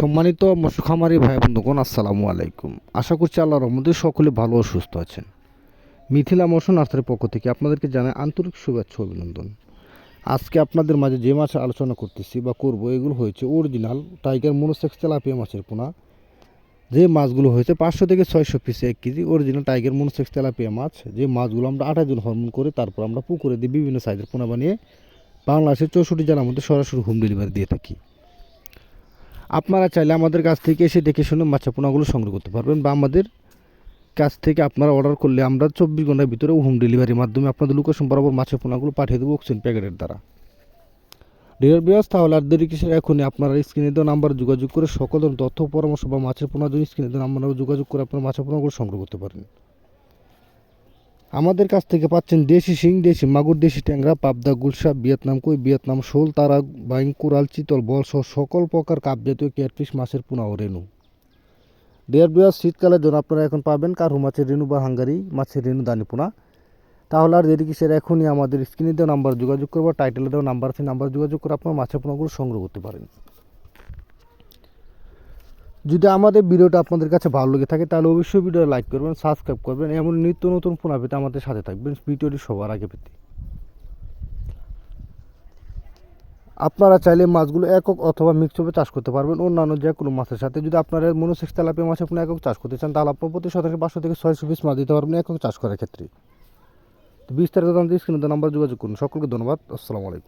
সম্মানিত মৎস্য খামারি ভাই বন্ধুগণ, আসসালামু আলাইকুম। আশা করছি আল্লাহর রহমতে সকলে ভালো ও সুস্থ আছেন। মিথিলা মৎস্য নার্সারির পক্ষ থেকে আপনাদেরকে জানাই আন্তরিক শুভেচ্ছা অভিনন্দন। আজকে আপনাদের মাঝে যে মাছ আলোচনা করতেছি বা করব, এগুলো হয়েছে অরিজিনাল টাইগার মনোসেক্স তেলাপিয়া মাছের পোনা। যে মাছগুলো হয়েছে পাঁচশো থেকে ছয়শো পিসে এক kg original tiger monosex tilapia মাছ। যে মাছগুলো আমরা আঠাশ জন হরমোন করে তারপর আমরা পুকুরে দিয়ে বিভিন্ন সাইজের পোনা বানিয়ে বাংলাদেশের চৌষট্টি জেলার মধ্যে সরাসরি হোম ডেলিভারি দিয়ে থাকি। আপনারা চাইলে আমাদের কাছ থেকে এসে দেখে শুনে মাছের পোনাগুলো সংগ্রহ করতে পারবেন বা আমাদের কাছ থেকে আপনারা অর্ডার করলে আমরা চব্বিশ ঘণ্টার ভিতরে হোম ডেলিভারির মাধ্যমে আপনাদের লোকেশন বরাবর মাছের পোনাগুলো পাঠিয়ে দেবো অক্সিজেন প্যাকেটের দ্বারা। ডিলার বিয়াস তাহলে আর দেরি কিসের? এখনই আপনারা স্ক্রিনে দেওয়া নাম্বারে যোগাযোগ করে সকল তথ্য, পরামর্শ বা মাছের পোনা জন্য স্ক্রিনে দেওয়া নাম্বারে যোগাযোগ করে আপনার মাছের পোনাগুলো সংগ্রহ করতে পারেন। আমাদের কাছ থেকে পাচ্ছেন দেশি শিং, দেশি মাগুর, দেশি ট্যাংরা, পাবদা, গুলশা, ভিয়েতনাম কই, ভিয়েতনাম, শোল, তারা, বাইং, কোরাল, চিতল, বল সহ সকল প্রকার কাপ জাতীয় ক্যাটফিশ মাছের পোনা ও রেণু। দেড় বিয়াস শীতকালের জন্য আপনারা এখন পাবেন কারু মাছের রেণু বা হাঙ্গারি মাছের রেণু দানি পোনা। তাহলে আর দেরি কিসের, এখনই আমাদের স্ক্রিনে দেওয়া নাম্বার যোগাযোগ করব, টাইটেলে দেওয়া নাম্বার আছে নাম্বার যোগাযোগ করে আপনার মাছের পোনাগুলো সংগ্রহ করতে পারেন। যদি আমাদের ভিডিওটা আপনাদের কাছে ভালো লেগে থাকে, তাহলে অবশ্যই ভিডিও লাইক করবেন সাবস্ক্রাইব করবেন, এমন নিত্য নতুন পোনা পেতে আমাদের সাথে থাকবেন, ভিডিওটি সবার আগে পেতে। আপনারা চাইলে মাছগুলো একক অথবা মিক্সভাবে চাষ করতে পারবেন, অন্যান্য যে কোনো মাছের সাথে। যদি আপনারা মনোসেক্স তেলাপিয়া মাছ আপনি একক চাষ করতে চান, তাহলে আপনার প্রতি শতাংশ পাঁচশো থেকে ছয়শো পিস মাছ দিতে পারবেন একক চাষ করার ক্ষেত্রে। বিস্তারিত নাম্বার যোগাযোগ করুন। সকলকে ধন্যবাদ। আসসালামু আলাইকুম।